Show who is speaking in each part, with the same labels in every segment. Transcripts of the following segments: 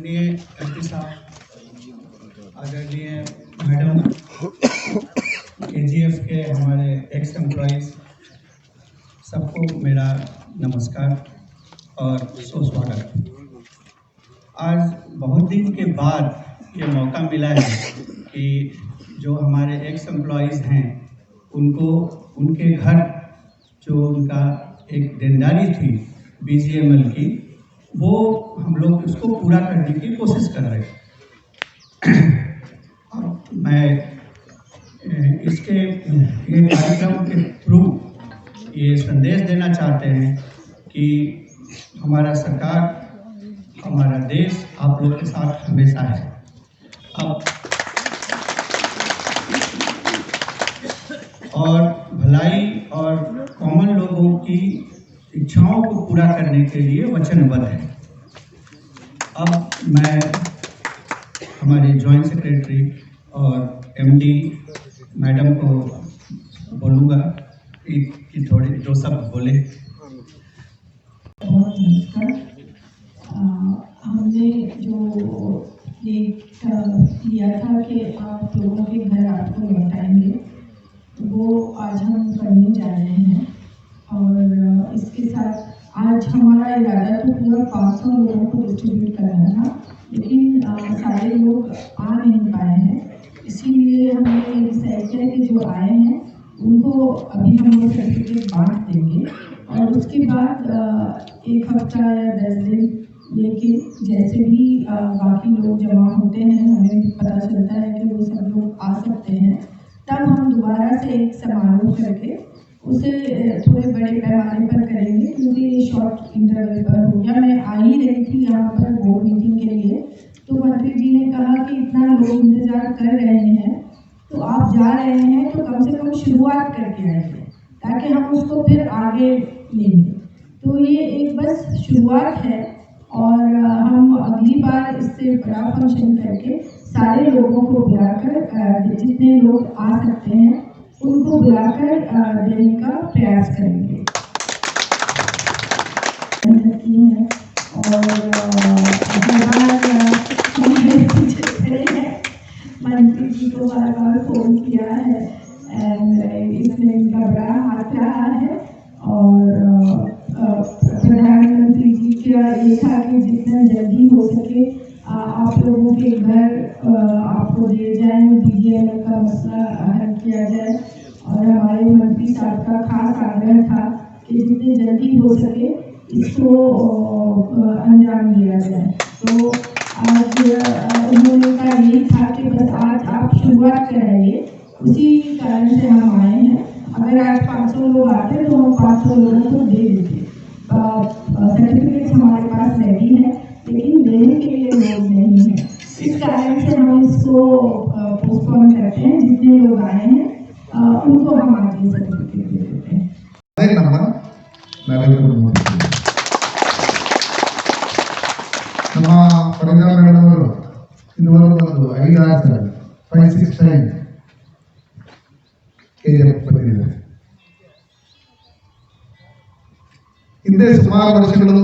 Speaker 1: आदरणीय एमपी साहब, आदरणीय मैडम के जी एफ़ के हमारे एक्स एम्प्लॉज सबको मेरा नमस्कार और सुस्वागत। आज बहुत दिन के बाद ये मौका मिला है कि जो हमारे एक्स एम्प्लॉयज़ हैं, उनको, उनके घर, जो उनका एक देनदारी थी बीजीएमएल की वो हम लोग उसको पूरा करने की कोशिश कर रहे हैं। अब मैं इसके, ये कार्यक्रम के थ्रू ये संदेश देना चाहते हैं कि हमारा सरकार, हमारा देश आप लोग के साथ हमेशा है अब, और भलाई और कॉमन लोगों की इच्छाओं को पूरा करने के लिए वचनबद्ध है। अब मैं हमारे जॉइंट सेक्रेटरी और एमडी मैडम को बोलूँगा कि, थोड़े दो शब्द बोले।
Speaker 2: बहुत नमस्कार। हमने जो किया था कि आप लोगों के घर आपको लौटाएँगे वो आज हम करने जा रहे हैं। और इसके साथ आज हमारा इरादा तो पूरा पाँच सौ लोगों को डिस्ट्रीब्यूट करना था, लेकिन सारे लोग आ नहीं पाए हैं। इसीलिए हमने डिसाइड किया कि जो आए हैं, उनको अभी हम वो सर्टिफिकेट बांट देंगे। और उसके बाद एक हफ़्ता या दस दिन लेके जैसे भी बाकी लोग जमा होते हैं, हमें पता चलता है कि वो सब लोग आ सकते हैं। तब हम दोबारा से एक समारोह करके उसे थोड़े बड़े पैमाने पर करेंगे। क्योंकि ये शॉर्ट इंटरवल पर हो गया। मैं आ ही रही थी यहाँ पर बोर्ड मीटिंग के लिए। तो मंत्री जी ने कहा कि इतना लोग इंतज़ार कर रहे हैं। तो आप जा रहे हैं तो कम से कम शुरुआत करके आइए, ताकि हम उसको फिर आगे लेंगे। तो ये एक बस शुरुआत है और हम अगली बार इससे बड़ा फ़ंक्शन करके सारे लोगों को बुलाकर जितने लोग आ सकते हैं उनको बुलाकर देने का प्रयास करेंगे। और मंत्री जी को बार बार फ़ोन किया है एंड इसमें इनका बड़ा हाथ रहा है। और प्रधानमंत्री जी का ये था कि जितना जल्दी हो सके आप लोगों के घर आपको दिए जाए बीजेएमएल का मसला हल किया जाए। और हमारे मंत्री साहब का खास आग्रह था कि जितने जल्दी हो सके इसको अंजाम दिया जाए। तो आज उन्होंने कहा यही था कि बस आज आप शुरुआत कराइए। उसी कारण से हम आए हैं। अगर आज 500 लोग आते तो हम 500 लोगों को दे देते सर्टिफिकेट हमारे पास रेडी है। लेकिन देने के लिए लोग नहीं है इस कारण से हम इसको पोस्टपोन करते हैं जितने लोग आए हैं अ, उनको हम आज ये सर्टिफिकेट दे देते हैं
Speaker 3: ಅದೇ ನಮ್ಮ ನರೇಂದ್ರ ಮೋದಿ ನಮ್ಮ ಪರಿಣಾಮ ಮೇಡಮ್ ಅವರು ಇದುವರೆಗೂ ಒಂದು ಐದಾರು ಸಲ five six time K G F ಬಂದಿದ್ದಾರೆ ಹಿಂದೆ ಸುಮಾರು ವರ್ಷಗಳು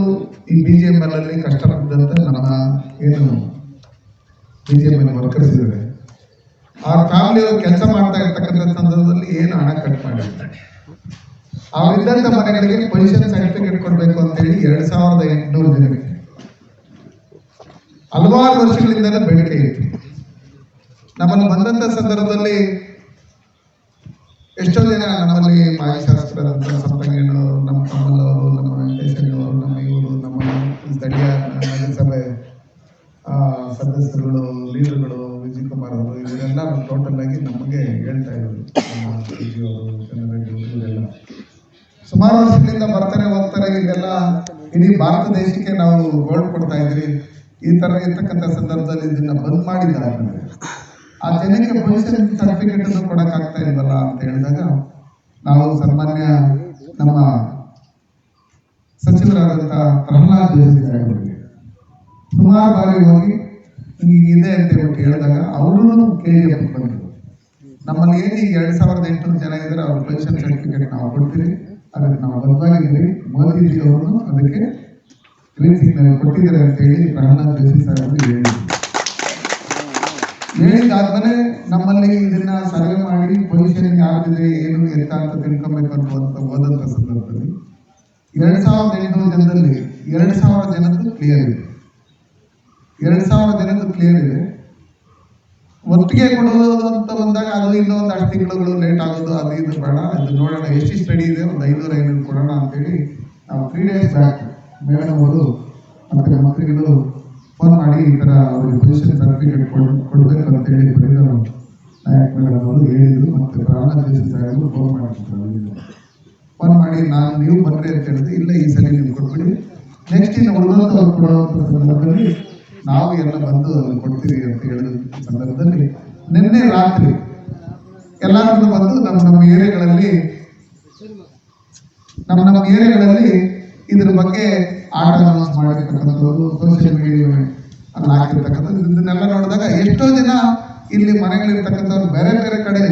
Speaker 3: ಈ ಬಿ ಜೆ ಎಂ ಅಲ್ಲಿ ಕಷ್ಟಪಟ್ಟಂತ ನಮ್ಮ ಏನು ಬಿ ಜೆ ಎಂ ವರ್ಕರ್ಸ್ ಇದ್ದಾರೆ ಆ ಫ್ಯಾಮಿಲಿಯವರು ಕೆಲಸ ಮಾಡ್ತಾ ಇರ್ತಕ್ಕಂಥ ಸಂದರ್ಭದಲ್ಲಿ ಏನು ಹಣ ಕಟ್ ಮಾಡಿದ್ದಾರೆ ಅವರಿದ್ದಂಥ ಮನೆಗಳಿಗೆ ಪೊಸಿಷನ್ ಸರ್ಟಿಫಿಕೇಟ್ ಕೊಡಬೇಕು ಅಂತೇಳಿ ಎರಡ್ ಸಾವಿರದ ಎಂಟುನೂರು ಜನಕ್ಕೆ. ಹಲವಾರು ವರ್ಷಗಳಿಂದಲೇ ಬೇಡಿಕೆ ಇತ್ತು. ನಮ್ಮಲ್ಲಿ ಬಂದಂತ ಸಂದರ್ಭದಲ್ಲಿ ಎಷ್ಟೋ ಜನ ನಮ್ಮಲ್ಲಿ ಮಾಜಿ ಶಾಸಕರಾದಂಥ ಸಂಪಂಗಣ್ಣವರು ನಮ್ಮ ಕಮಲ್ ಅವರು ಸದಸ್ಯರುಗಳು ಲೀಡರ್ಗಳು, ವಿಜಯ್ ಕುಮಾರ್ ಅವರು, ಇವರೆಲ್ಲ ಟೋಟಲ್ ಆಗಿ ನಮಗೆ ಹೇಳ್ತಾ ಇದ್ರು ಇವರೆಲ್ಲ. ಸುಮಾರು ವರ್ಷಗಳಿಂದ ಬರ್ತಾರೆ, ಹೋಗ್ತಾರೆ ಇದೆಲ್ಲ ಇಡೀ ಭಾರತ ದೇಶಕ್ಕೆ ನಾವು ಗೋಲ್ಡ್ ಕೊಡ್ತಾ ಇದ್ರಿ ಈ ತರ ಇರ್ತಕ್ಕಂಥ ಸಂದರ್ಭದಲ್ಲಿ ಇದನ್ನ ಬಂದ್ ಮಾಡಿದ್ದಾರೆ ಆ ಜನಕ್ಕೆ ಭವಿಷ್ಯ ಸರ್ಟಿಫಿಕೇಟ್ ಅನ್ನು ಕೊಡಕ್ ಆಗ್ತಾ ಇಲ್ವಲ್ಲ ಅಂತ ಹೇಳಿದಾಗ ನಾವು ಸನ್ಮಾನ್ಯ ನಮ್ಮ ಸಚಿವರಾದಂತ ಪ್ರಹ್ಲಾದ್ ಜೋಶಿ ಸುಮಾರು ಬಾರಿ ಹೋಗಿ ಹಿಂಗೆ ಇದೆ ಅಂತ ಹೇಳ್ಬಿಟ್ಟು ಹೇಳಿದಾಗ ಅವರು ಕೆ ಜಿ ಬಂದರು. ನಮ್ಮಲ್ಲಿ ಏನು ಈಗ ಎರಡ್ ಸಾವಿರದ ಎಂಟುನೂರು ಜನ ಇದ್ದಾರೆ ಅವ್ರ ಪೆನ್ಷನ್ ಸರ್ಟಿಫಿಕೇಟ್ ನಾವು ಕೊಡ್ತೀವಿ ಅದಕ್ಕೆ ನಾವು ಬದ್ಧವಾಗಿದ್ದೀವಿ ಮೋದಿಜಿ ಅವರು ಅದಕ್ಕೆ ಸಿಗ್ನಲ್ ಕೊಟ್ಟಿದ್ದಾರೆ ಅಂತ ಹೇಳಿ ಪ್ರಹ್ಲಾದ್ ಜೋಶಿ ಸಾಹೇಬರು ಹೇಳಿದಾದ್ಮೇಲೆ ನಮ್ಮಲ್ಲಿ ಇದನ್ನ ಸರ್ವೆ ಮಾಡಿ ಪೊಸಿಷನ್ ಯಾವ್ದಿದೆ ಏನು ಎಂತ ಅಂತ ತಿಳ್ಕೊಬೇಕು ಅನ್ನುವಂತ ಹೋದಂತ ಸಂದರ್ಭದಲ್ಲಿ ಎರಡ್ ಸಾವಿರದ ಎಂಟುನೂರು ಜನದಲ್ಲಿ ಎರಡ್ ಸಾವಿರ ಜನದ್ದು ಕ್ಲಿಯರ್ ಇದೆ. ಎರಡ್ ಸಾವಿರ ಜನದ್ದು ಕ್ಲಿಯರ್ ಇದೆ. ಒಟ್ಟಿಗೆ ಕೊಡೋದು ಅಂತ ಬಂದಾಗ ಅದು ಇನ್ನೊಂದು ಅಷ್ಟು ತಿಂಗಳುಗಳು ಲೇಟ್ ಆಗೋದು ಅದು ಇದು ಬೇಡ. ಅದು ನೋಡೋಣ, ಎಷ್ಟು ಸ್ಟಡಿ ಇದೆ? ಒಂದು ಐನೂರು ಐನೂರು ಕೊಡೋಣ ಅಂತೇಳಿ ನಾವು ತ್ರೀ ಡೇಸ್ ಬ್ಯಾಕ್ ಮೇಡಮ್ ಅವರು ಮತ್ತೆ ಮಕ್ಕಳಿಗಳು ಫೋನ್ ಮಾಡಿ ಈ ಥರ ಅವ್ರಿಗೆ ಪೊಸಿಷನ್ ಸರ್ಟಿಫಿಕೇಟ್ ಕೊಡ್, ಕೊಡಬೇಕು ಅಂತೇಳಿ ಬರೀದರು ನಾಯಕ್ ಮೇಡಮ್ ಅವರು ಹೇಳಿದರು, ಮತ್ತು ಫೋನ್ ಮಾಡಿದ್ರು. ಫೋನ್ ಮಾಡಿ, ನಾನು ನೀವು ಬಂದ್ರೆ ಅಂತ ಹೇಳಿದ್ರೆ. ಇಲ್ಲ, ಈ ಸಲ ನೀವು ಕೊಟ್ಬಿಡಿ. ನೆಕ್ಸ್ಟ್ ಇನ್ನು ಉಳಿದಂಥವ್ರು ಕೊಡುವಂಥ ಸಂದರ್ಭದಲ್ಲಿ ನಾವು ಎಲ್ಲ ಬಂದು ಕೊಡ್ತೀವಿ ಅಂತ ಹೇಳಿದ ಸಂದರ್ಭದಲ್ಲಿ ನಿನ್ನೆ ರಾತ್ರಿ ಎಲ್ಲರನ್ನು ಬಂದು ನಮ್ಮ ನಮ್ಮ ಏರಿಯಾಗಳಲ್ಲಿ ನಮ್ಮ ನಮ್ಮ ಏರಿಯಾಗಳಲ್ಲಿ ಇದ್ರ ಬಗ್ಗೆ ಆಟ ಅನೌನ್ಸ್ ಮಾಡಿರ್ತಕ್ಕಂಥದ್ದು ಸೋಷಿಯಲ್ ಮೀಡಿಯಾ ಅಲ್ಲಿ ಹಾಕಿರ್ತಕ್ಕಂಥದ್ದು ಇದನ್ನೆಲ್ಲ ನೋಡಿದಾಗ ಎಷ್ಟೋ ಜನ ಇಲ್ಲಿ ಮನೆಗಳಿರ್ತಕ್ಕಂಥವ್ರು ಬೇರೆ ಬೇರೆ ಕಡೆ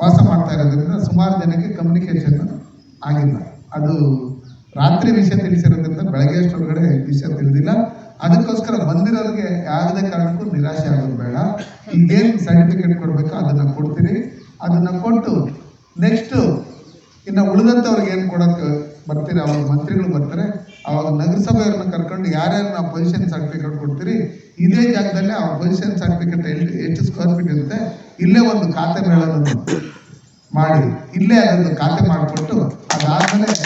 Speaker 3: ವಾಸ ಮಾಡ್ತಾ ಇರೋದ್ರಿಂದ ಸುಮಾರು ಜನಕ್ಕೆ ಕಮ್ಯುನಿಕೇಶನ್ ಆಗಿಲ್ಲ. ಅದು ರಾತ್ರಿ ವಿಷಯ ತಿಳಿಸಿರೋದ್ರಿಂದ ಬೆಳಗ್ಗೆ ಅಷ್ಟೊಳಗಡೆ ವಿಷಯ ತಿಳಿದಿಲ್ಲ. ಅದಕ್ಕೋಸ್ಕರ ಬಂದಿರೋರಿಗೆ ಯಾವುದೇ ಕಾರಣಕ್ಕೂ ನಿರಾಶೆ ಆಗೋದು ಬೇಡ. ಈಗೇನು ಸರ್ಟಿಫಿಕೇಟ್ ಕೊಡಬೇಕು? ಅದನ್ನು ಕೊಡ್ತೀರಿ. ಅದನ್ನು ಕೊಟ್ಟು ನೆಕ್ಸ್ಟ್ ಇನ್ನು ಉಳಿದಂಥವ್ರಿಗೆ ಏನು ಕೊಡೋಕ್ಕೆ ಬರ್ತೀರಿ? ಅವಾಗ ಮಂತ್ರಿಗಳು ಬರ್ತಾರೆ. ಅವಾಗ ನಗರಸಭೆಯವ್ರನ್ನ ಕರ್ಕೊಂಡು ಯಾರ್ಯಾರು ನಾವು ಪೊಸಿಷನ್ ಸರ್ಟಿಫಿಕೇಟ್ ಕೊಡ್ತೀರಿ? ಇದೇ ಜಾಗದಲ್ಲಿ ಆ ಪೊಸಿಷನ್ ಸರ್ಟಿಫಿಕೇಟ್ ಎಷ್ಟು ಸ್ಕ್ವೇರ್ ಫೀಟ್ ಇರುತ್ತೆ? ಇಲ್ಲೇ ಒಂದು ಖಾತೆ ಮೇಳ ಮಾಡಿ ಇಲ್ಲೇ ಅದೊಂದು ಖಾತೆ ಮಾಡಿಕೊಟ್ಟು ಅದಾದ್ಮೇಲೆ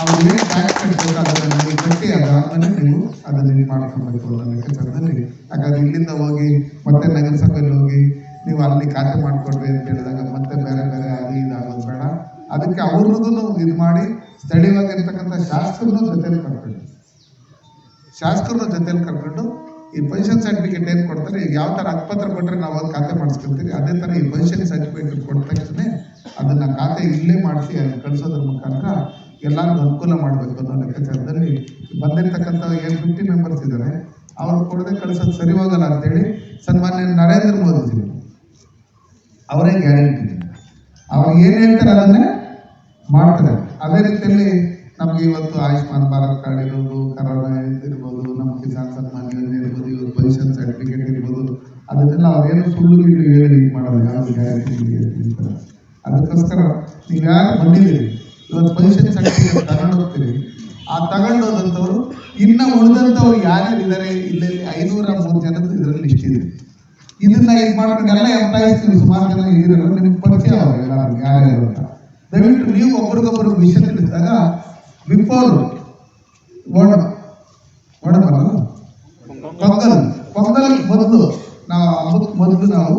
Speaker 3: ಅವ್ರು ಅದನ್ನು ನೀವು ಕಟ್ಟಿ ಅದಾದ್ಮೇಲೆ ನೀವು ಅದನ್ನು ಅನ್ನೋ ಲೆಕ್ಕಾಚಾರದಲ್ಲಿ ಹಾಗಾದ್ರೆ ಇಲ್ಲಿಂದ ಹೋಗಿ ಮತ್ತೆ ನಗರಸಭೆಯಲ್ಲಿ ಹೋಗಿ ನೀವು ಅಲ್ಲಿ ಖಾತೆ ಮಾಡ್ಕೊಡ್ರಿ ಅಂತ ಹೇಳಿದಾಗ ಮತ್ತೆ ಬೇರೆ ಬೇರೆ ಅದು ಇದು ಆಗೋದು ಬೇಡ. ಅದಕ್ಕೆ ಅವ್ರದ್ದು ಇದು ಮಾಡಿ ಸ್ಥಳೀಯವಾಗಿರ್ತಕ್ಕಂಥ ಶಾಸಕರನ್ನು ಜೊತೆಯಲ್ಲಿ ಕರ್ಕೊಂಡು. ಶಾಸಕರನ್ನ ಜೊತೆಯಲ್ಲಿ ಕರ್ಕೊಂಡು ಈ ಪೆನ್ಷನ್ ಸರ್ಟಿಫಿಕೇಟ್ ಏನು ಕೊಡ್ತಾರೆ, ಈಗ ಯಾವ ಥರ ಹಕ್ಕುಪತ್ರ ಕೊಟ್ಟರೆ ನಾವು ಅದು ಖಾತೆ ಮಾಡಿಸ್ಕೊಳ್ತೀವಿ ಅದೇ ಥರ ಈ ಪೆನ್ಷನ್ ಸರ್ಟಿಫಿಕೇಟ್ ಕೊಟ್ಟ ತಕ್ಷಣ ಅದನ್ನ ಖಾತೆ ಇಲ್ಲೇ ಮಾಡಿಸಿ ಅಲ್ಲಿ ಕಳಿಸೋದ್ರ ಮುಖಾಂತರ ಎಲ್ಲರಿಗೂ ಅನುಕೂಲ ಮಾಡಬೇಕು ಅನ್ನೋ ಲೆಕ್ಕಾಚಾರದಲ್ಲಿ ಬಂದಿರ್ತಕ್ಕಂಥ ಏನು ಫಿಫ್ಟಿ ಮೆಂಬರ್ಸ್ ಇದ್ದಾರೆ ಅವ್ರು ಕೊಡದೆ ಕಳಿಸೋದು ಸರಿ ಹೋಗಲ್ಲ ಅಂತೇಳಿ ಸನ್ಮಾನ್ಯ ನರೇಂದ್ರ ಮೋದಿಜಿ ಅವರೇ. ಗ್ಯಾರಂಟಿ ಅವ್ರು ಏನು ಹೇಳ್ತಾರೆ ಅದನ್ನೇ ಮಾಡ್ತಾರೆ. ಅದೇ ರೀತಿಯಲ್ಲಿ ನಮ್ಗೆ ಇವತ್ತು ಆಯುಷ್ಮಾನ್ ಭಾರತ್ ಕಾರ್ಡ್ ಇರ್ಬೋದು, ಕರೋನಾ ಇರ್ಬೋದು, ನಮ್ಮ ಕಿಸಾನ್ ಸನ್ಮಾನ್ ಯೋಜನೆ ಇರ್ಬೋದು ಇವತ್ತು ಪೊಸಿಷನ್ ಸರ್ಟಿಫಿಕೇಟ್ ಇರ್ಬೋದು, ಅದನ್ನೆಲ್ಲ ಅವ್ರೇನು ಸುಳ್ಳು ಗಿಳ್ಳು ಹೇಳಿ ಮಾಡೋದು ಯಾರು ಗ್ಯಾರಂಟಿ ಅದಕ್ಕೋಸ್ಕರ ನೀವು ಯಾರು ಬಂದಿದ್ದೀರಿ? ಇವತ್ತು ಪರಿಷತ್ ಸರ್ಟಿಫಿಕೇಟ್ ತಗೊಂಡೋಗ್ತೀವಿ ಆ ತಗೊಂಡೋದಂಥವ್ರು, ಇನ್ನ ಉಳಿದಂಥವ್ರು ಯಾರ್ಯಾರು ಇದ್ದಾರೆ ಇಲ್ಲಿ ಐನೂರ ಮೂರು ಜನದ ಇದರಲ್ಲಿ ಲಿಸ್ಟ್ ಇದೆ. ಇದನ್ನ ಇದು ಮಾಡ್ಕೊಂಡು ಎಲ್ಲ ಎಂಪ್ಲಾಯೀಸ್ ಸುಮಾರು ಜನ ಇದ್ರಲ್ಲ ನಿಮ್ಗೆ ಪರಿಚಯ ಅವ್ರು ಎಲ್ಲರೂ, ಯಾರ್ಯಾರು ಅಂತ. ದಯವಿಟ್ಟು ನೀವು ಒಬ್ರಿಗೊಬ್ರು ವಿಷಯ ತಿಳಿಸಿದಾಗ ಬಿಫೋರ್ ಒಡ ಓಣಬಲ್ಲ ಪೊಂಗಲ್ ಪೊಂಗಲ್ ಮೊದಲು, ನಾವು ಮೊದಲು ನಾವು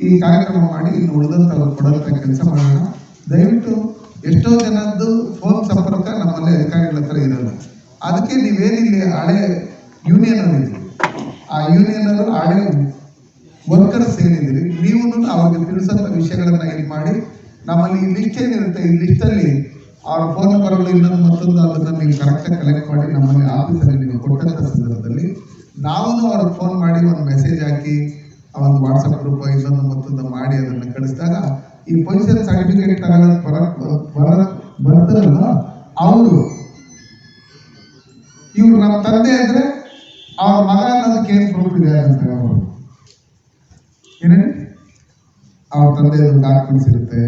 Speaker 3: ಈ ಕಾರ್ಯಕ್ರಮ ಮಾಡಿ, ಇಲ್ಲಿ ಉಳಿದಂಥವ್ರು ಕೊಡೋಂಥ ಕೆಲಸ ಮಾಡೋಣ. ದಯವಿಟ್ಟು ಎಷ್ಟೋ ಜನದ್ದು ಫೋನ್ ಸಂಪರ್ಕ ನಮ್ಮಲ್ಲಿ ಅಧಿಕಾರಿಗಳ ಹತ್ರ ಇರಲ್ಲ. ಅದಕ್ಕೆ ನೀವೇನಿಲ್ಲಿ ಹಳೆ ಯೂನಿಯನ್ ಅವರಿದ್ದೀರಿ ಆ ಯೂನಿಯನ್ ಅವರು ಹಳೆ ವರ್ಕರ್ಸ್ ಏನಿದ್ದೀರಿ? ನೀವು ಅವ್ರಿಗೆ ತಿಳಿಸಂತ ವಿಷಯಗಳನ್ನ ಇದು ಮಾಡಿ, ನಮ್ಮಲ್ಲಿ ಈ ಲಿಸ್ಟ್ ಏನಿರುತ್ತೆ? ಈ ಲಿಸ್ಟ್ ಅಲ್ಲಿ ಅವ್ರ ಫೋನ್ ನಂಬರ್ಗಳು ಇನ್ನೊಂದು ಮತ್ತೊಂದು ಅದನ್ನ ನೀವು ಕರೆಕ್ಟಾಗಿ ಕಲೆಕ್ಟ್ ಮಾಡಿ ನಮ್ಮಲ್ಲಿ ಆಫೀಸಲ್ಲಿ ನೀವು ಕೊಟ್ಟಂತ ಸಂದರ್ಭದಲ್ಲಿ ನಾವು ಅವ್ರಿಗೆ ಫೋನ್ ಮಾಡಿ ಒಂದು ಮೆಸೇಜ್ ಹಾಕಿ ಒಂದು ವಾಟ್ಸಪ್ ಗ್ರೂಪ್ ಇನ್ನೊಂದು ಮತ್ತೊಂದು ಮಾಡಿ ಅದನ್ನ ಕಳಿಸಿದಾಗ ಈ ಪೊಸಿಷನ್ ಸರ್ಟಿಫಿಕೇಟ್ ತಗೊಳ್ಳೋಕೆ ಬರ ಬರ ಬರ್ತಾರಲ್ಲ ಅವರು. ಇವ್ರು ನಮ್ಮ ತಂದೆ ಅಂದ್ರೆ ಅವ್ರ ಮಗ ನನ್ನ ಕೇಸ್ ಪ್ರೂಫ್ ಇದೆ ಅಂತ ಹೇಳ್ಬೋದು. ಏನೇ ಅವ್ರ ತಂದೆ ಡಾಕ್ಯುಮೆಂಟ್ಸ್ ಇರುತ್ತೆ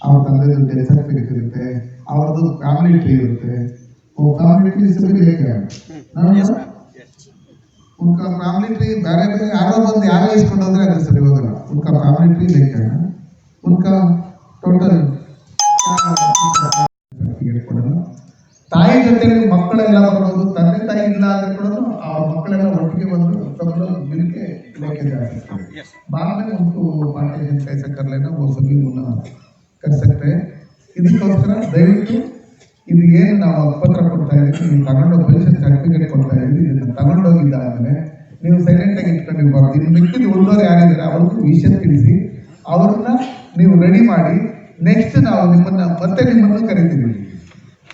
Speaker 3: ಅವ್ರ ತಂದೆ ಡೆತ್ ಸರ್ಟಿಫಿಕೇಟ್ ಇರುತ್ತೆ ಅವ್ರದ್ದು ಫ್ಯಾಮಿಲಿ ಟ್ರೀ ಇರುತ್ತೆ.
Speaker 1: ಫ್ಯಾಮಿಲಿ ಟ್ರೀ ಸರಿ
Speaker 3: ಉನ್ಕ ಫ್ಯಾಮಿಲಿ ಟ್ರೀ ಬೇರೆ ಬೇರೆ ಯಾರೋ ಬಂದು ಯಾರೋ ಇಸ್ಕೊಂಡು ಹೋದ್ರೆ ಅದು ಸರಿ ಹೋಗಲ್ಲ. ಉನ್ಕ ಫ್ಯಾಮಿಲಿ ಟ್ರೀ ಲೆಕ್ಕ उनका ಟೋಟಲ್ ತಾಯಿ ಜೊತೆ ಮಕ್ಕಳೆಲ್ಲ ಬರೋದು ತಂದೆ ತಾಯಿ ಇಲ್ಲ ಅಂದ್ರೆ ಕೂಡ ಆ ಮಕ್ಕಳೆಲ್ಲ ಒಟ್ಟಿಗೆ ಬಂದು ತಮ್ಮಲು ಮಿಲ್ಕೆ ಇಲಾಖೆ ಭಾರತ ಮತ್ತು ಭಾರತೀಯ ಜನತಾ ಸರ್ಕಾರನ ಓಸಲಿ ಮುನ್ನ ಕರ್ಸಕ್ರೆ ಇದಕ್ಕೋಸ್ಕರ ದಯವಿಟ್ಟು ಇದು ಏನು ನಾವು ಪತ್ರ ಕೊಡ್ತಾ ಇದ್ದೀವಿ ನೀವು ತಗೊಂಡು ಪೊಲೀಸ್ ಸರ್ಟಿಫಿಕೇಟ್ ಕೊಡ್ತಾ ಇದ್ದೀವಿ ಇದನ್ನು ತಗೊಂಡೋಗಿದ್ದಾಗಲೇ ನೀವು ಸೈಲೆಂಟಾಗಿ ಇಟ್ಕೊಂಡಿರ್ಬಾರ್ದು. ಇನ್ನು ಮಿಕ್ಕಿದ ಉಳ್ಳೋರು ಯಾರಿದ್ದಾರೆ ಅವ್ರಿಗೂ ವಿಷಯ ತಿಳಿಸಿ. ಅವರನ್ನ ನೀವು ರೆಡಿ ಮಾಡಿ ನೆಕ್ಸ್ಟ್ ನಾವು ನಿಮ್ಮನ್ನ ಮತ್ತೆ ನಿಮ್ಮನ್ನು ಕರಿತೀವಿ.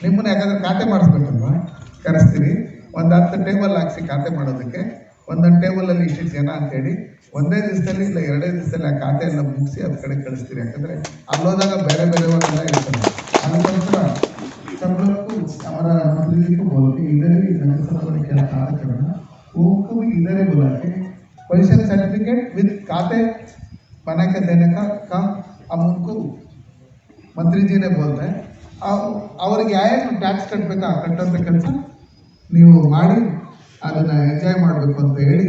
Speaker 3: ನಿಮ್ಮನ್ನ ಯಾಕಂದ್ರೆ ಖಾತೆ ಮಾಡಿಸ್ಬೇಕಲ್ವ? ಕರೆಸ್ತೀವಿ ಒಂದು ಹತ್ತು ಟೇಬಲ್ ಹಾಕ್ಸಿ ಖಾತೆ ಮಾಡೋದಕ್ಕೆ. ಒಂದೊಂದು ಟೇಬಲಲ್ಲಿ ಇಷ್ಟು ಜನ ಅಂತೇಳಿ ಒಂದೇ ದಿವಸದಲ್ಲಿ ಇಲ್ಲ ಎರಡೇ ದಿವಸದಲ್ಲಿ ಆ ಖಾತೆ ಎಲ್ಲ ಮುಗಿಸಿ ಅದ್ರ ಕಡೆ ಕಳಿಸ್ತೀರಿ. ಯಾಕಂದರೆ ಅಲ್ಲೋದಾಗ ಬೇರೆ ಬೇರೆಯವರೆಲ್ಲ ಇರ್ತಾರೆ ಅದಕ್ಕೋಸ್ಕರ ಸರ್ವಕ್ಕೂ ಅವರ ಮೊದಲಿಗೂ ಬೋಲಕ್ಕೆ ಇದರಲ್ಲಿ ಕೆಲ ಕಾರ್ಯಕ್ರಮ ಇದರೇ ಪೊಸಿಷನ್ ಸರ್ಟಿಫಿಕೇಟ್ ವಿತ್ ಖಾತೆ खाता करना उनको भी इधर ही बुला के पोजीशन सर्टिफिकेट विद खाते बना के देने का काम हम उनको ಮಂತ್ರಿ ಜಿನೇ ಬೋಲ್ತೆ ಅವ್- ಅವ್ರಿಗೆ ಯಾರು ಟ್ಯಾಕ್ಸ್ ಕಟ್ಟಬೇಕಾ ಕಟ್ಟೋಂಥ ಕೆಲಸ ನೀವು ಮಾಡಿ ಅದನ್ನು ಎಂಜಾಯ್ ಮಾಡಬೇಕು ಅಂತ ಹೇಳಿ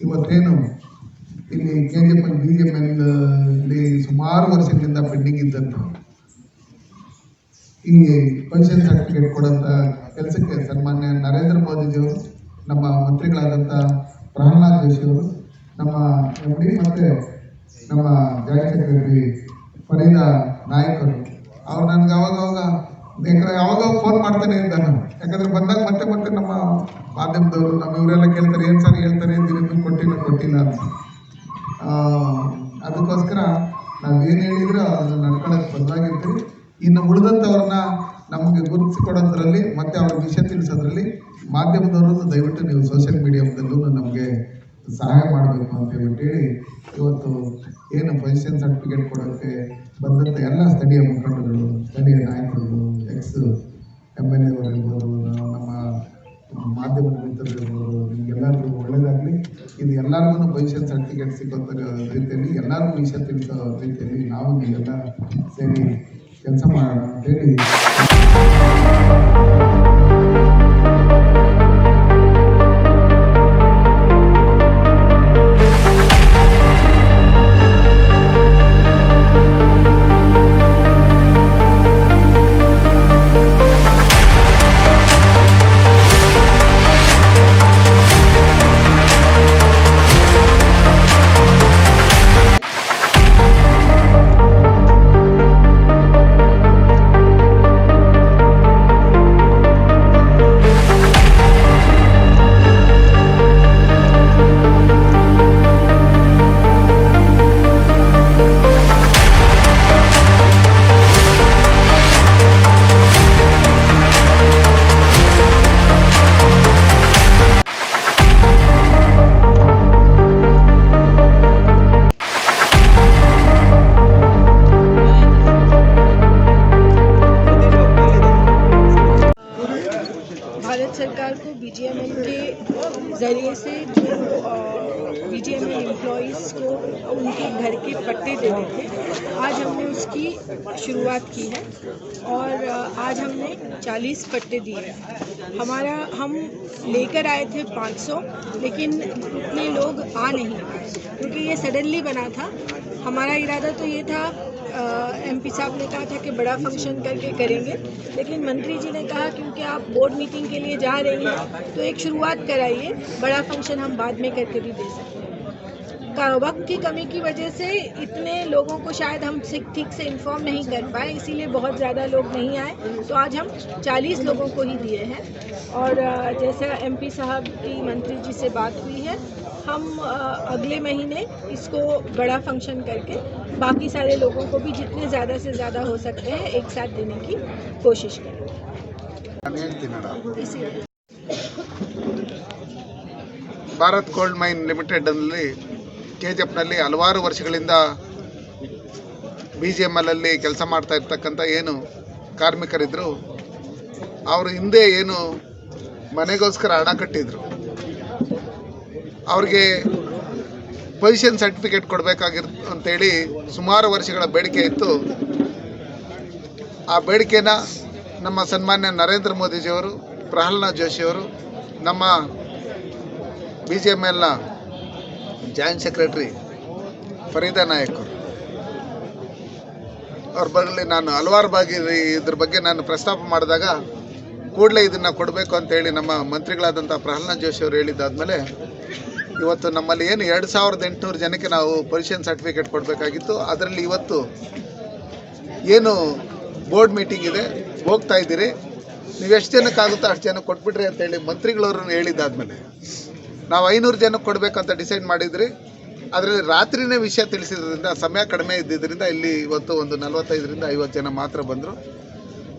Speaker 3: ಇವತ್ತೇನು ಇಲ್ಲಿ K G M L B G M L ಇಲ್ಲಿ ಸುಮಾರು ವರ್ಷಗಳಿಂದ ಪೆಂಡಿಂಗ್ ಇದ್ದಂಥ ಈ ಪೊಸಿಷನ್ ಸರ್ಟಿಫಿಕೇಟ್ ಕೊಡೋಂಥ ಕೆಲಸಕ್ಕೆ ಸನ್ಮಾನ್ಯ ನರೇಂದ್ರ ಮೋದಿಜಿಯವರು ನಮ್ಮ ಮಂತ್ರಿಗಳಾದಂಥ ಪ್ರಹ್ಲಾದ್ ಜೋಶಿಯವರು ನಮ್ಮ ಎಂ ಡಿ ಮತ್ತು ನಮ್ಮ ಜಾಯಿಂಟ್ ಸೆಕ್ರೆಟರಿ ನಾಯಕರು. ಅವ್ರು ನನಗೆ ಅವಾಗವಾಗ ಬೇಕಾದ್ರೆ ಯಾವಾಗ ಫೋನ್ ಮಾಡ್ತಾನೆ ನಾನು. ಯಾಕಂದ್ರೆ ಬಂದಾಗ ಮತ್ತೆ ಮತ್ತೆ ನಮ್ಮ ಮಾಧ್ಯಮದವರು ನಮ್ಮ ಇವರೆಲ್ಲ ಕೇಳ್ತಾರೆ, ಏನು ಸರ್ ಹೇಳ್ತಾರೆ? ಏನು ಕೊಟ್ಟಿಲ್ಲ ಕೊಟ್ಟಿಲ್ಲ ಅಂತ. ಅದಕ್ಕೋಸ್ಕರ ನಾವು ಏನು ಹೇಳಿದ್ರು ಅದನ್ನು ನಡ್ಕೊಳ್ಳೋಕೆ ಬದಲಾಗಿರ್ತೀವಿ ಇನ್ನು ಉಳಿದಂಥವ್ರನ್ನ ನಮಗೆ ಗುರುತಿಸಿಕೊಡೋದ್ರಲ್ಲಿ ಮತ್ತೆ ಅವ್ರ ವಿಷಯ ತಿಳಿಸೋದ್ರಲ್ಲಿ ಮಾಧ್ಯಮದವರು ದಯವಿಟ್ಟು ನೀವು ಸೋಷಿಯಲ್ ಮೀಡಿಯಾದಲ್ಲೂ ನಮಗೆ ಸಹಾಯ ಮಾಡಬೇಕು ಅಂತ ಹೇಳಿ ಇವತ್ತು ಏನು ಪೊಸಿಷನ್ ಸರ್ಟಿಫಿಕೇಟ್ ಕೊಡೋಕ್ಕೆ ಬಂದಂಥ ಎಲ್ಲ ಸ್ಥಳೀಯ ಮುಖಂಡರುಗಳು, ಸ್ಥಳೀಯ ನಾಯಕರುಗಳು ಎಕ್ಸ್ ಎಂ ಎಲ್ ಎವರಿರ್ಬೋದು ನಮ್ಮ ಮಾಧ್ಯಮದ ಮಿತ್ರರಿರ್ಬೋದು ನಿಮಗೆಲ್ಲರಿಗೂ ಒಳ್ಳೆಯದಾಗಲಿ ಇದು ಎಲ್ಲರಿಗೂ ಪೊಸಿಷನ್ ಸರ್ಟಿಫಿಕೇಟ್ ಸಿಗೋಂಥ ರೀತಿಯಲ್ಲಿ, ಎಲ್ಲರಿಗೂ ವಿಷಯ ತಿಳಿಸೋ ರೀತಿಯಲ್ಲಿ ನಾವು ನೀವೆಲ್ಲ ಸೇರಿ ಕೆಲಸ ಮಾಡೋಣ ಅಂತೇಳಿ
Speaker 2: ज़रिए से जो बीजीएमएल एम्प्लॉयज़ को उनके घर के पट्टे देने थे। आज हमने उसकी शुरुआत की है और आज हमने 40 पट्टे दिए हैं। हमारा, हम लेकर आए थे 500 लेकिन उतने लोग आ नहीं क्योंकि ये सडनली बना था। हमारा इरादा तो ये था एमपी साहब ने कहा था कि बड़ा फ़ंक्शन करके करेंगे। लेकिन मंत्री जी ने कहा, क्योंकि आप बोर्ड मीटिंग के लिए जा रही हैं तो एक शुरुआत कराइए। बड़ा फ़ंक्शन हम बाद में करके भी दे सकते हैं। का- वक्त की कमी की वजह से इतने लोगों को शायद हम ठीक से इन्फॉर्म नहीं कर पाए, इसीलिए बहुत ज़्यादा लोग नहीं आए। तो आज हम 40 लोगों को ही दिए हैं। और जैसा एमपी साहब की मंत्री जी से बात हुई है हम अ, अगले महीने इसको बड़ा फंक्शन करके बाकी सारे लोगों को भी जितने ज़्यादा से ज़्यादा हो सकते हैं एक साथ देने की कोशिश करेंगे
Speaker 3: ನಾನು ಹೇಳ್ತೀನಣ್ಣ
Speaker 2: इसी
Speaker 3: ಭಾರತ್ ಗೋಲ್ಡ್ ಮೈನ್ ಲಿಮಿಟೆಡ್ನಲ್ಲಿ ಕೆ ಜಿ ಎಫ್ನಲ್ಲಿ ಹಲವಾರು ವರ್ಷಗಳಿಂದ ಬಿ ಜಿ ಎಮ್ ಎಲ್ಲಲ್ಲಿ ಕೆಲಸ ಮಾಡ್ತಾ ಇರ್ತಕ್ಕಂಥ ಏನು ಕಾರ್ಮಿಕರಿದ್ದರು ಅವರು ಹಿಂದೆ ಏನು ಮನೆಗೋಸ್ಕರ ಹಣ ಕಟ್ಟಿದ್ರು ಅವ್ರಿಗೆ ಪೊಸಿಷನ್ ಸರ್ಟಿಫಿಕೇಟ್ ಕೊಡಬೇಕಾಗಿರ್, ಅಂತೇಳಿ ಸುಮಾರು ವರ್ಷಗಳ ಬೇಡಿಕೆ ಇತ್ತು. ಆ ಬೇಡಿಕೆನ ನಮ್ಮ ಸನ್ಮಾನ್ಯ ನರೇಂದ್ರ ಮೋದಿಜಿಯವರು, ಪ್ರಹ್ಲಾದ್ ಜೋಶಿಯವರು, ನಮ್ಮ ಬಿ ಜೆ ಎಂ ಎಲ್ನ ಜಾಯಿಂಟ್ ಸೆಕ್ರೆಟರಿ ಫರೀದಾ ನಾಯಕ್ ಅವರು. ಬಗ್ಗೆ ನಾನು ಹಲವಾರು ಬಾಗಿ ಇದ್ರ ಬಗ್ಗೆ ನಾನು ಪ್ರಸ್ತಾಪ ಮಾಡಿದಾಗ ಕೂಡಲೇ ಇದನ್ನು ಕೊಡಬೇಕು ಅಂತೇಳಿ ನಮ್ಮ ಮಂತ್ರಿಗಳಾದಂಥ ಪ್ರಹ್ಲಾದ್ ಜೋಶಿ ಅವರು ಹೇಳಿದ್ದಾದಮೇಲೆ ಇವತ್ತು ನಮ್ಮಲ್ಲಿ ಏನು ಎರಡು ಸಾವಿರದ ಎಂಟುನೂರು ಜನಕ್ಕೆ ನಾವು ಪೊಸಿಷನ್ ಸರ್ಟಿಫಿಕೇಟ್ ಕೊಡಬೇಕಾಗಿತ್ತು. ಅದರಲ್ಲಿ ಇವತ್ತು ಏನು ಬೋರ್ಡ್ ಮೀಟಿಂಗ್ ಇದೆ. ಹೋಗ್ತಾ ಇದ್ದೀರಿ. ನೀವು ಎಷ್ಟು ಜನಕ್ಕಾಗುತ್ತೋ ಅಷ್ಟು ಜನಕ್ಕೆ ಕೊಟ್ಬಿಡ್ರಿ ಅಂತೇಳಿ ಮಂತ್ರಿಗಳವ್ರನ್ನ ಹೇಳಿದ್ದಾದ್ಮೇಲೆ. ನಾವು ಐನೂರು ಜನಕ್ಕೆ ಕೊಡಬೇಕಂತ ಡಿಸೈಡ್ ಮಾಡಿದ್ರಿ. ಅದರಲ್ಲಿ ರಾತ್ರಿನೇ ವಿಷಯ ತಿಳಿಸಿದ್ರಿಂದ, ಸಮಯ ಕಡಿಮೆ ಇದ್ದಿದ್ದರಿಂದ ಇಲ್ಲಿ ಇವತ್ತು ಒಂದು ನಲವತ್ತೈದರಿಂದ ಐವತ್ತು ಜನ ಮಾತ್ರ ಬಂದರು.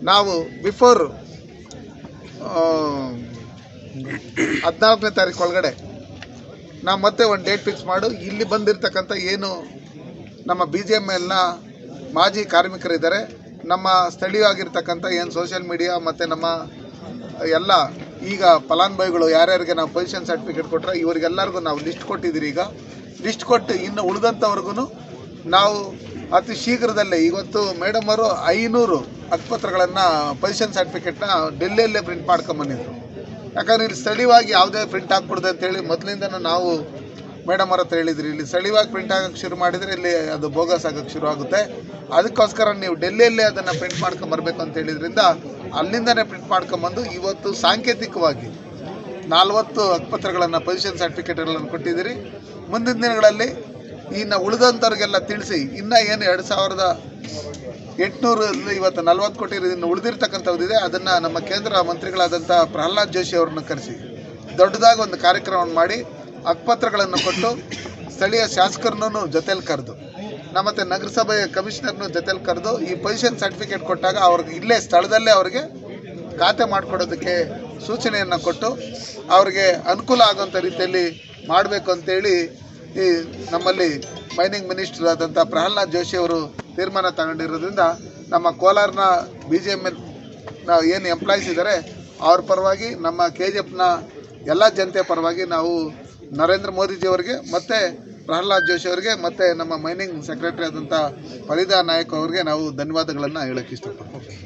Speaker 3: ನಾವು ಬಿಫೋರ್ ಹದಿನಾಲ್ಕನೇ ತಾರೀಕು ಒಳಗಡೆ ನಾವು ಮತ್ತೆ ಒಂದು ಡೇಟ್ ಫಿಕ್ಸ್ ಮಾಡು. ಇಲ್ಲಿ ಬಂದಿರತಕ್ಕಂಥ ಏನು ನಮ್ಮ ಬಿ ಜೆ ಎಂ ಎಲ್ನ ಮಾಜಿ ಕಾರ್ಮಿಕರಿದ್ದಾರೆ. ನಮ್ಮ ಸ್ಥಳೀಯವಾಗಿರ್ತಕ್ಕಂಥ ಏನು ಸೋಷಿಯಲ್ ಮೀಡಿಯಾ ಮತ್ತು ನಮ್ಮ ಎಲ್ಲ ಈಗ ಫಲಾನುಭವಿಗಳು ಯಾರ್ಯಾರಿಗೆ ನಾವು ಪೊಸಿಷನ್ ಸರ್ಟಿಫಿಕೇಟ್ ಕೊಟ್ಟರೆ ಇವರಿಗೆಲ್ಲರಿಗೂ ನಾವು ಲಿಸ್ಟ್ ಕೊಟ್ಟಿದ್ದೀರಿ ಈಗ. ಲಿಸ್ಟ್ ಕೊಟ್ಟು ಇನ್ನು ಉಳಿದಂಥವ್ರಿಗೂ ನಾವು ಅತಿ ಶೀಘ್ರದಲ್ಲೇ ಇವತ್ತು ಮೇಡಮ್ ಅವರು ಐನೂರು ಹಕ್ಪತ್ರಗಳನ್ನು ಪೊಸಿಷನ್ ಸರ್ಟಿಫಿಕೇಟ್ನ ಡೆಲ್ಲಿಯಲ್ಲೇ ಪ್ರಿಂಟ್ ಮಾಡ್ಕೊಂಬಂದಿದ್ರು ಯಾಕಂದ್ರೆ ಇಲ್ಲಿ ಸ್ಥಳೀಯವಾಗಿ ಯಾವುದೇ ಪ್ರಿಂಟ್ ಹಾಕ್ಬಿಡ್ದು ಅಂತೇಳಿ ಮೊದಲಿಂದನೂ ನಾವು ಮೇಡಮ್ ಅವ್ರ ಹತ್ರ ಹೇಳಿದ್ರಿ, ಇಲ್ಲಿ ಸ್ಥಳೀಯವಾಗಿ ಪ್ರಿಂಟ್ ಆಗೋಕೆ ಶುರು ಮಾಡಿದರೆ ಇಲ್ಲಿ ಅದು ಬೋಗಸ್ ಆಗೋಕೆ ಶುರು ಆಗುತ್ತೆ. ಅದಕ್ಕೋಸ್ಕರ ನೀವು ಡೆಲ್ಲಿಯಲ್ಲೇ ಅದನ್ನು ಪ್ರಿಂಟ್ ಮಾಡ್ಕೊಂಬರ್ಬೇಕು ಅಂತ ಹೇಳಿದ್ರಿಂದ ಅಲ್ಲಿಂದನೇ ಪ್ರಿಂಟ್ ಮಾಡ್ಕೊಂಬಂದು ಇವತ್ತು ಸಾಂಕೇತಿಕವಾಗಿ ನಾಲ್ವತ್ತು ಹಕ್ಪತ್ರಗಳನ್ನು ಪೊಸಿಷನ್ ಸರ್ಟಿಫಿಕೇಟ್ಗಳನ್ನು ಕೊಟ್ಟಿದ್ದೀರಿ. ಮುಂದಿನ ದಿನಗಳಲ್ಲಿ ಇನ್ನು ಉಳಿದಂಥವ್ರಿಗೆಲ್ಲ ತಿಳಿಸಿ, ಇನ್ನೂ ಏನು ಎರಡು ಸಾವಿರದ ಎಂಟುನೂರು ಇವತ್ತು ನಲ್ವತ್ತು ಕೋಟಿ ಇನ್ನು ಉಳಿದಿರ್ತಕ್ಕಂಥದ್ದಿದೆ. ಅದನ್ನು ನಮ್ಮ ಕೇಂದ್ರ ಮಂತ್ರಿಗಳಾದಂಥ ಪ್ರಹ್ಲಾದ್ ಜೋಶಿ ಅವ್ರನ್ನ ಕರೆಸಿ, ದೊಡ್ಡದಾಗಿ ಒಂದು ಕಾರ್ಯಕ್ರಮವನ್ನು ಮಾಡಿ, ಅಕ್ಪತ್ರಗಳನ್ನು ಕೊಟ್ಟು ಸ್ಥಳೀಯ ಶಾಸಕರನ್ನು ಜೊತೆಯಲ್ಲಿ ಕರೆದು, ನಮ್ಮ ಮತ್ತು ನಗರಸಭೆಯ ಕಮಿಷನರ್ನು ಜೊತೆಯಲ್ಲಿ ಕರೆದು ಈ ಪೊಸಿಷನ್ ಸರ್ಟಿಫಿಕೇಟ್ ಕೊಟ್ಟಾಗ ಅವ್ರಿಗೆ ಇಲ್ಲೇ ಸ್ಥಳದಲ್ಲೇ ಅವರಿಗೆ ಖಾತೆ ಮಾಡಿಕೊಡೋದಕ್ಕೆ ಸೂಚನೆಯನ್ನು ಕೊಟ್ಟು ಅವ್ರಿಗೆ ಅನುಕೂಲ ಆಗುವಂಥ ರೀತಿಯಲ್ಲಿ ಮಾಡಬೇಕು ಅಂತೇಳಿ ಈ ನಮ್ಮಲ್ಲಿ ಮೈನಿಂಗ್ ಮಿನಿಸ್ಟರ್ ಆದಂಥ ಪ್ರಹ್ಲಾದ್ ಜೋಶಿ ಅವರು ತೀರ್ಮಾನ ತಗೊಂಡಿರೋದ್ರಿಂದ ನಮ್ಮ ಕೋಲಾರನ ಬಿ ಜೆ ಎಂ ಎಲ್ನ ಏನು ಎಂಪ್ಲಾಯ್ಸ್ ಇದ್ದಾರೆ ಅವ್ರ ಪರವಾಗಿ ನಮ್ಮ ಕೆ ಜಿ ಎಫ್ನ ಎಲ್ಲ ಜನತೆ ಪರವಾಗಿ ನಾವು ನರೇಂದ್ರ ಮೋದಿಜಿಯವರಿಗೆ ಮತ್ತು ಪ್ರಹ್ಲಾದ್ ಜೋಶಿ ಅವರಿಗೆ ಮತ್ತು ನಮ್ಮ ಮೈನಿಂಗ್ ಸೆಕ್ರೆಟರಿ ಆದಂಥ ಫರೀದಾ ನಾಯಕ್ ಅವರಿಗೆ ನಾವು ಧನ್ಯವಾದಗಳನ್ನು ಹೇಳೋಕ್ಕೆ ಇಷ್ಟಪಡ್ತೀವಿ.